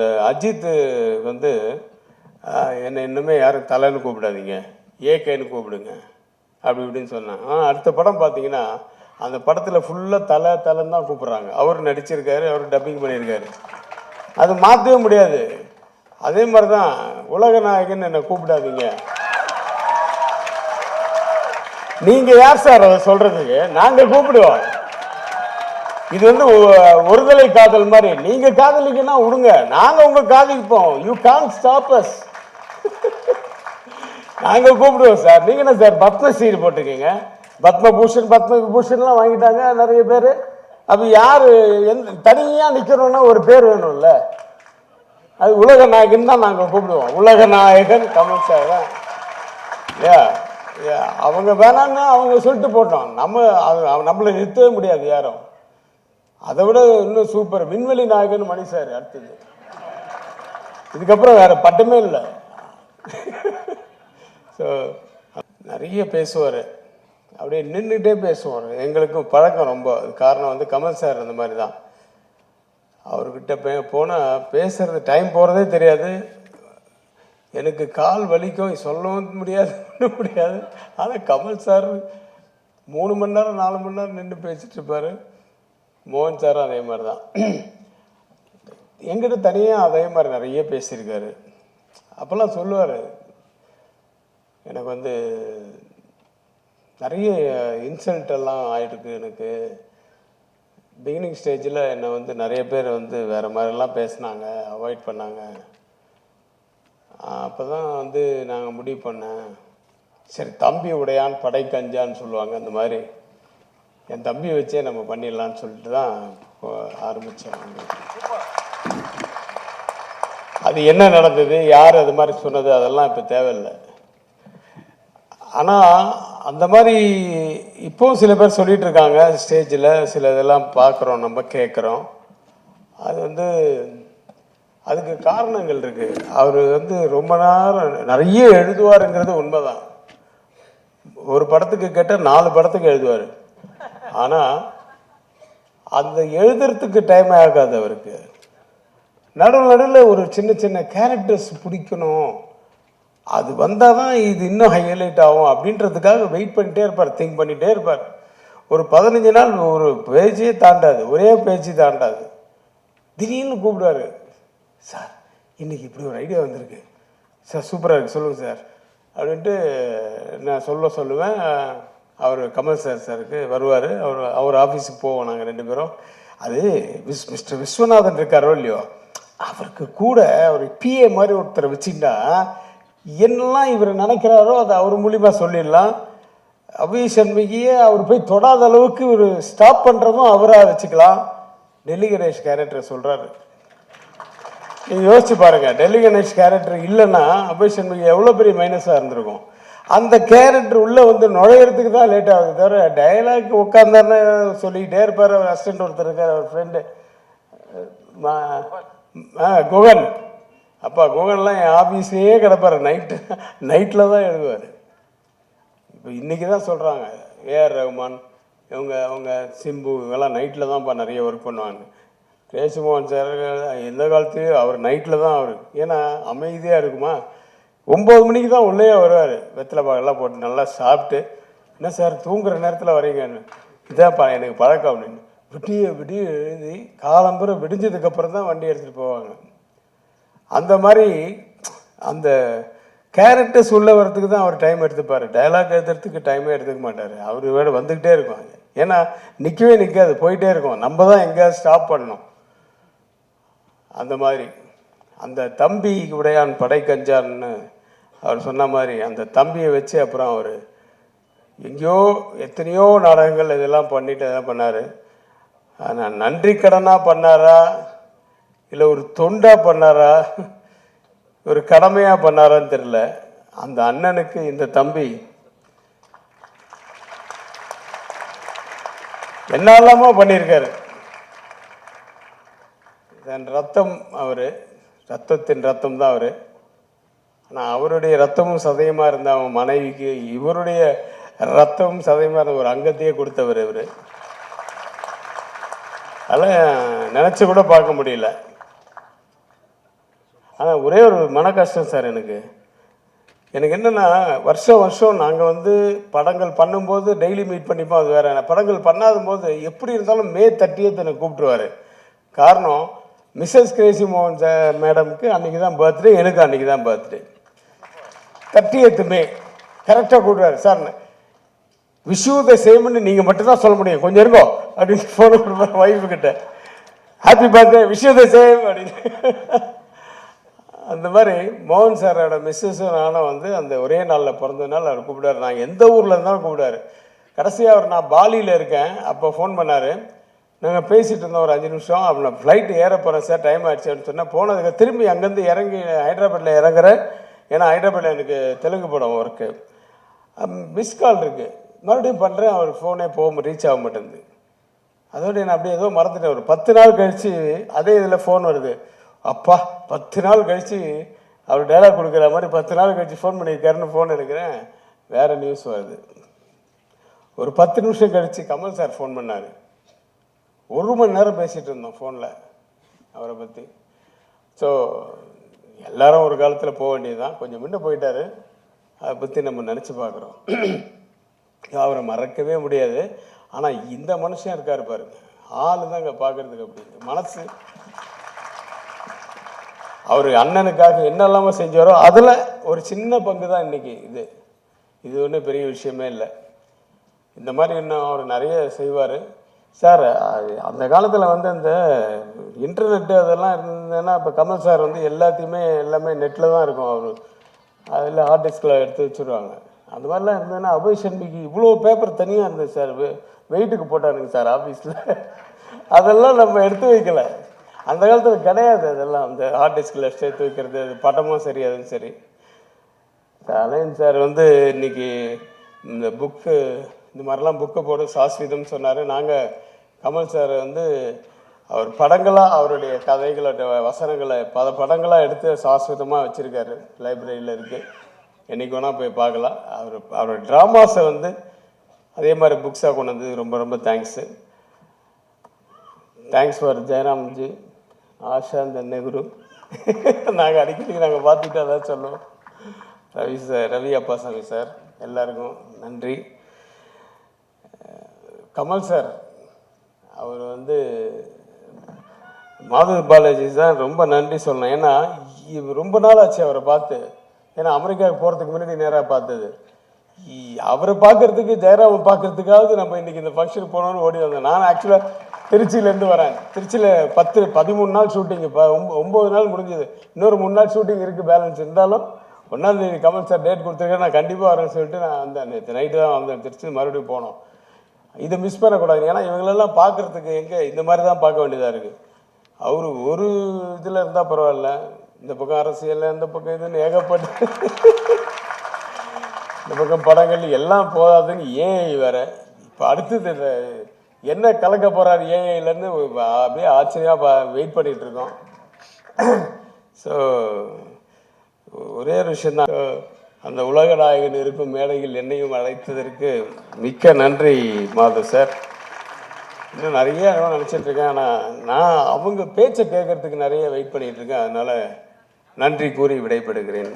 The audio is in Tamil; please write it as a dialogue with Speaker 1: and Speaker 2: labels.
Speaker 1: அந்த அஜித் வந்து என்னை இன்னுமே யாரும் தலைன்னு கூப்பிடாதீங்க. ஏகேன்னு கூப்பிடுங்க. அப்படி இப்படின்னு சொன்னாங்க ஆனால் அடுத்த படம் பார்த்தீங்கன்னா அந்த படத்தில் ஃபுல்லாக தலை தலைன்னு தான் கூப்பிட்றாங்க. அவர் நடிச்சிருக்காரு அவர் டப்பிங் பண்ணியிருக்காரு. அது மாற்றவே முடியாது. அதே மாதிரி தான் உலக நாயகன் என்னை கூப்பிடாதீங்க. நீங்கள் யார் சார் அதை சொல்கிறதுக்கு நாங்கள் கூப்பிடுவோம். இது வந்து ஒருதலை காதல் மாதிரி. நீங்க காதலிக்கன்னா விடுங்க நாங்க உங்க காதலிப்போம். யூ கான் ஸ்டாப் அஸ் நாங்க கூப்பிடுவோம் சார் நீங்க என்ன சார் பத்மஸ்ரீ போட்டிருக்கீங்க பத்மபூஷன் பத்ம விபூஷன்லாம் வாங்கிட்டாங்க நிறைய பேர். அப்போ யார் எந்த தனியாக நிக்கணும்னா ஒரு பேர் வேணும்ல. அது உலக நாயகன் தான் நாங்கள் கூப்பிடுவோம். உலக நாயகன் கமல் சார் தான். ஏ அவங்க வேணான்னு அவங்க சொல்லிட்டு போட்டோம். நம்ம அது- நம்மளை நிறுத்தவே முடியாது யாரும். அதை விட இன்னும் சூப்பர் விண்வெளி நாயகன் மணி சார் அடுத்தது. இதுக்கப்புறம் வேற பட்டமே இல்லை. ஸோ நிறைய பேசுவார். அப்படியே நின்றுட்டே பேசுவார். எங்களுக்கு பழக்கம் ரொம்ப. காரணம் வந்து கமல் சார் அந்த மாதிரி தான். அவர்கிட்ட பே போனால் பேசுறது டைம் போகிறதே தெரியாது. எனக்கு கால் வலிக்கும். சொல்லவும் முடியாது ஒன்றும் முடியாது. ஆனால் கமல் சார் மூணு மணி நேரம் நாலு மணி நேரம் நின்று பேசிட்டு இருப்பாரு. மோகன் சாரும் அதே மாதிரி தான் எங்கிட்ட தனியாக அதே மாதிரி நிறைய பேசியிருக்காரு. அப்போல்லாம் சொல்லுவார் எனக்கு வந்து நிறைய இன்சல்ட் எல்லாம் ஆகிட்டுருக்கு எனக்கு. பிகினிங் ஸ்டேஜில் என்னை வந்து நிறைய பேர் வந்து வேறு மாதிரிலாம் பேசினாங்க அவாய்ட் பண்ணாங்க. அப்போ தான் வந்து நாங்கள் முடிவு பண்ணேன். சரி தம்பி உடையான் படை கஞ்சான்னு சொல்லுவாங்க அந்த மாதிரி. என் தம்பியை வச்சே நம்ம பண்ணிடலான்னு சொல்லிட்டு தான் ஆரம்பித்தேன் அது என்ன நடந்தது யார் அது மாதிரி சொன்னது அதெல்லாம் இப்போ தேவையில்லை. ஆனால் அந்த மாதிரி இப்போவும் சில பேர் சொல்லிகிட்டு இருக்காங்க ஸ்டேஜில் சில இதெல்லாம் பார்க்குறோம் நம்ம கேட்குறோம். அது வந்து அதுக்கு காரணங்கள் இருக்குது அவர் வந்து ரொம்ப நேரம் நிறைய எழுதுவாருங்கிறது உண்மைதான். ஒரு படத்துக்கு கேட்டால் நாலு படத்துக்கு எழுதுவார். ஆனால் அந்த எழுதுறதுக்கு டைம் ஆகாது அவருக்கு. நடுவில் நடுவில் ஒரு சின்ன சின்ன கேரக்டர்ஸ் பிடிக்கணும். அது வந்தால் தான் இது இன்னும் ஹைலைட் ஆகும் அப்படின்றதுக்காக வெயிட் பண்ணிட்டே இருப்பார் திங்க் பண்ணிகிட்டே இருப்பார். ஒரு பதினஞ்சு நாள் ஒரு பேஜே தாண்டாது ஒரே பேச்சு தாண்டாது. திடீர்னு கூப்பிடுவாரு. சார் இன்னைக்கு இப்படி ஒரு ஐடியா வந்திருக்கு. சார் சூப்பராக இருக்குது சொல்லுங்கள் சார். அப்படின்ட்டு நான் சொல்ல சொல்லுவேன். அவர் கமல் சார் சாருக்கு வருவார். அவர் அவர் ஆஃபீஸுக்கு போவோம் நாங்கள் ரெண்டு பேரும். அது விஸ் மிஸ்டர் விஸ்வநாதன் இருக்காரோ இல்லையோ அவருக்கு கூட ஒரு பிஏ மாதிரி ஒருத்தரை வச்சுட்டா என்னெல்லாம் இவர் நினைக்கிறாரோ அதை அவர் மூலியமாக சொல்லிடலாம். அபி சண்முகியை அவர் போய் தொடாத அளவுக்கு ஒரு ஸ்டாப் பண்ணுறதும் அவராக வச்சுக்கலாம். டெல்லி கணேஷ் கேரக்டர் சொல்கிறாரு நீங்கள் யோசிச்சு பாருங்கள் டெல்லி கணேஷ் கேரக்டர் இல்லைன்னா அபய் சண்முகி எவ்வளோ பெரிய மைனஸாக இருந்திருக்கும். அந்த கேரக்டர் உள்ளே வந்து நுழையிறதுக்கு தான் லேட் ஆகுது தவிர டைலாக் உட்காந்தாருன்னு சொல்லிக்கிட்டே இருப்பார். அவர் அசிஸ்டன்ட் ஒருத்தர் இருக்கார் அவர் ஃப்ரெண்டு குகன். அப்பா குகன்லாம் என் ஆஃபீஸ்லேயே கிடப்பார். நைட்டு நைட்டில் தான் எழுதுவார். இப்போ இன்றைக்கி தான் சொல்கிறாங்க ஏஆர் ரஹ்மான் இவங்க அவங்க சிம்பு இவங்கெல்லாம் நைட்டில் தான்ப்பா நிறைய ஒர்க் பண்ணுவாங்க. கேசுமோகன் சார் எந்த காலத்துலேயும் அவர் நைட்டில் தான் அவர். ஏன்னா அமைதியாக இருக்குமா? ஒம்பது மணிக்கு தான் உள்ளே வருவார். வெத்தலை பாகெல்லாம் போட்டு நல்லா சாப்பிட்டு என்ன சார் தூங்குற நேரத்தில் வரீங்கன்னு இதான்ப்பா எனக்கு பழக்கம். அப்படின்னு. விடிய விடிய எழுதி காலம்புற விடிஞ்சதுக்கப்புறம் தான் வண்டி எடுத்துகிட்டு போவாங்க. அந்த மாதிரி அந்த கேரக்டர்ஸ் உள்ள வரத்துக்கு தான் அவர் டைம் எடுத்துப்பார். டயலாக் எழுதுறதுக்கு டைமே எடுத்துக்க மாட்டார். அவர் வேறு வந்துக்கிட்டே இருக்கும் ஏன்னா நிற்கவே நிற்காது போயிட்டே இருக்கும். நம்ம தான் எங்கேயாவது ஸ்டாப் பண்ணணும். அந்த மாதிரி. அந்த தம்பி உடையான் படை கஞ்சான்னு அவர் சொன்ன மாதிரி அந்த தம்பியை வச்சு அப்புறம் அவர் எங்கேயோ எத்தனையோ நாடகங்கள் இதெல்லாம் பண்ணிட்டு இதெல்லாம் பண்ணார். ஆனால் நன்றி கடனாக பண்ணாரா? இல்லை ஒரு தொண்டாக பண்ணாரா? ஒரு கடமையாக பண்ணாரான்னு தெரில அந்த அண்ணனுக்கு இந்த தம்பி. என்னெல்லாமோ பண்ணியிருக்காரு? தன் ரத்தம் அவர். ரத்தத்தின் ரத்தம் தான் அவர். ஆனால் அவருடைய ரத்தமும் சதயமாக இருந்த அவன் மனைவிக்கு இவருடைய ரத்தமும் சதயமாக இருந்த ஒரு அங்கத்தையே கொடுத்தவர் இவர். அதெல்லாம் நினச்சி கூட பார்க்க முடியல. ஆனால் ஒரே ஒரு மன கஷ்டம் சார் எனக்கு. எனக்கு என்னென்னா வருஷம் வருஷம் நாங்கள் வந்து படங்கள் பண்ணும்போது டெய்லி மீட் பண்ணிப்போம் அது வேற. படங்கள் பண்ணாத போது எப்படி இருந்தாலும் மே தட்டியே எனக்கு கூப்பிட்டுருவார். காரணம் மிஸ்ஸஸ் கிரேசி மோகன் சார் அன்றைக்கி தான் பர்த்டே எனக்கு அன்றைக்கி தான் பர்த்டே தட்டியத்து மே கரெக்டாக கூப்பிடுவாரு சார் விஷு த சேம்னு நீங்கள் மட்டும்தான் சொல்ல முடியும். கொஞ்சம் இருக்கோ அப்படின்னு ஃபோன் கொடுப்பாரு ஒய்ஃபு கிட்ட. Happy birthday wish the same அப்படின்னு. அந்த மாதிரி மோகன் சாரோட மிஸ்ஸஸும் நானும் வந்து அந்த ஒரே நாளில் பிறந்ததுனால அவர் கூப்பிடாரு நான் எந்த ஊரில் இருந்தாலும் கூப்பிடாரு கடைசியாக அவர் நான் பாலியில் இருக்கேன். அப்போ ஃபோன் பண்ணார். நாங்கள் பேசிகிட்டு இருந்தோம் ஒரு அஞ்சு நிமிஷம். அப்போ நான் ஃப்ளைட்டு ஏற போகிறேன் சார் டைம் ஆயிடுச்சுன்னு சொன்னேன். போனதுக்கு திரும்பி அங்கேருந்து இறங்கி ஹைதராபாத்தில் இறங்குறேன். ஏன்னா ஹைதராபாத்தில் எனக்கு தெலுங்கு படம் ஒர்க்கு மிஸ் கால் இருக்குது மறுபடியும் பண்ணுறேன் அவர் ஃபோனே போக ரீச் ஆக மாட்டேங்குது. அதோட நான் அப்படியே ஏதோ மறந்துட்டேன். ஒரு பத்து நாள் கழித்து அதே இதில் ஃபோன் வருது. அப்பா பத்து நாள் கழித்து அவர் டைலாக் கொடுக்குற மாதிரி பத்து நாள் கழித்து ஃபோன் பண்ணியிருக்காருன்னு ஃபோன் எடுக்கிறேன். வேறு நியூஸ் வருது. ஒரு பத்து நிமிஷம் கழித்து கமல் சார் ஃபோன் பண்ணார். ஒரு மணி நேரம் பேசிகிட்டு இருந்தோம் ஃபோனில் அவரை பற்றி ஸோ எல்லாரும் ஒரு காலத்தில் போக வேண்டியதுதான். கொஞ்சம் முன்ன போயிட்டாரு. அதை பற்றி நம்ம நினச்சி பார்க்குறோம். அவரை மறக்கவே முடியாது. ஆனால் இந்த மனுஷன் இருக்கார் பாருங்க. ஆளு தாங்க பார்க்கறதுக்கு அப்படி மனசு. அவர் அண்ணனுக்காக என்னெல்லாம செஞ்சாரோ அதில் ஒரு சின்ன பங்கு தான் இன்றைக்கி இது. இது ஒன்றும் பெரிய விஷயமே இல்லை. இந்த மாதிரி இன்னும் அவர் நிறைய செய்வார். சார் அந்த காலத்தில் வந்து அந்த இன்டர்நெட்டு அதெல்லாம் இருந்ததுன்னா இப்போ கமல் சார் வந்து எல்லாத்தையுமே எல்லாமே நெட்டில் தான் இருக்கும். அவர் அதில் ஹார்ட் டிஸ்கில் எடுத்து வச்சுருவாங்க. அந்த மாதிரிலாம் இருந்ததுன்னா அபய் சண்முகி இவ்வளோ பேப்பர் தனியாக இருந்தது சார். வெயிட்டுக்கு போட்டானுங்க சார் ஆஃபீஸில் அதெல்லாம் நம்ம எடுத்து வைக்கல. அந்த காலத்தில் கிடையாது அதெல்லாம். அந்த ஹார்ட் டிஸ்கில் சேர்த்து வைக்கிறது அது படமும் சரி அதுவும் சரி. அலையன் சார் வந்து இன்றைக்கி இந்த புக்கு இந்த மாதிரிலாம் புக்கை போட்டு சாஸ்வீதம் சொன்னார். நாங்கள் கமல் சார் வந்து அவர் படங்களாக அவருடைய கதைகளோட வசனங்களை பல படங்களாக எடுத்து சாஸ்வதமாக வச்சுருக்காரு. லைப்ரரியில் இருக்குது என்றைக்கு வேணால் போய் பார்க்கலாம். அவர் அவரோட ட்ராமாஸை வந்து அதே மாதிரி புக்ஸாக கொண்டு வந்து ரொம்ப ரொம்ப thanks thanks for Jayaramji Asha இந்த நெஹ்ரு நாங்கள் அடிக்கடி நாங்கள் பார்த்துட்டு அதான் சொல்லுவோம். ரவி சார் ரவி அப்பாசாமி சார் எல்லாருக்கும் நன்றி. கமல் சார் அவர் வந்து மாதவ பாலாஜி தான் ரொம்ப நன்றி சொல்லணும். ஏன்னா ரொம்ப நாள் ஆச்சு அவரை பார்த்து. ஏன்னா அமெரிக்காவுக்கு போகிறதுக்கு முன்னாடி நேராக பார்த்தது. அவரை பார்க்கறதுக்கு ஜெயராமன் பார்க்கறதுக்காவது நம்ம இன்றைக்கி இந்த ஃபங்க்ஷனுக்கு போனோம்னு ஓடி வந்தேன் நான் ஆக்சுவலாக திருச்சியிலேருந்து வரேன். திருச்சியில் பத்து பதிமூணு நாள் ஷூட்டிங் இப்போ ஒம்பது நாள் முடிஞ்சது. இன்னொரு மூணு நாள் ஷூட்டிங் இருக்குது பேலன்ஸ் இருந்தாலும் ஒன்றாந்தேதி கமல் சார் டேட் கொடுத்துருக்கேன் நான் கண்டிப்பாக வரேன்னு சொல்லிட்டு நான் வந்தேன் நேற்று நைட்டு தான் வந்தேன். திருச்சி மறுபடியும் போனோம். இதை மிஸ் பண்ணக்கூடாது. ஏன்னா இவங்களெல்லாம் பார்க்கறதுக்கு எங்கே? இந்த மாதிரி தான் பார்க்க வேண்டியதாக இருக்குது அவர் ஒரு இதில் இருந்தால் பரவாயில்ல. இந்த பக்கம் அரசியல் இந்த பக்கம் இதுன்னு ஏகப்பட்டு இந்த பக்கம் படங்கள் எல்லாம் போதாதுன்னு ஏஐ வேறு இப்போ அடுத்தது என்ன கலக்க போகிறார் ஏஐலேருந்து அப்படியே ஆச்சரியமாக வெயிட் பண்ணிகிட்டு இருக்கோம். ஸோ ஒரே ஒரு விஷயந்தான் அந்த உலக நாயகன் இருக்கும் மேடையில் என்னையும் அழைத்ததற்கு மிக்க நன்றி மாது சார் இன்னும் நிறைய நினச்சிட்ருக்கேன் நினச்சிட்டு இருக்கேன் ஆனால் நான் அவங்க பேச்சை கேட்கறதுக்கு நிறைய வெயிட் பண்ணிகிட்ருக்கேன் இருக்கேன். நன்றி கூறி விடைபெறுகிறேன்.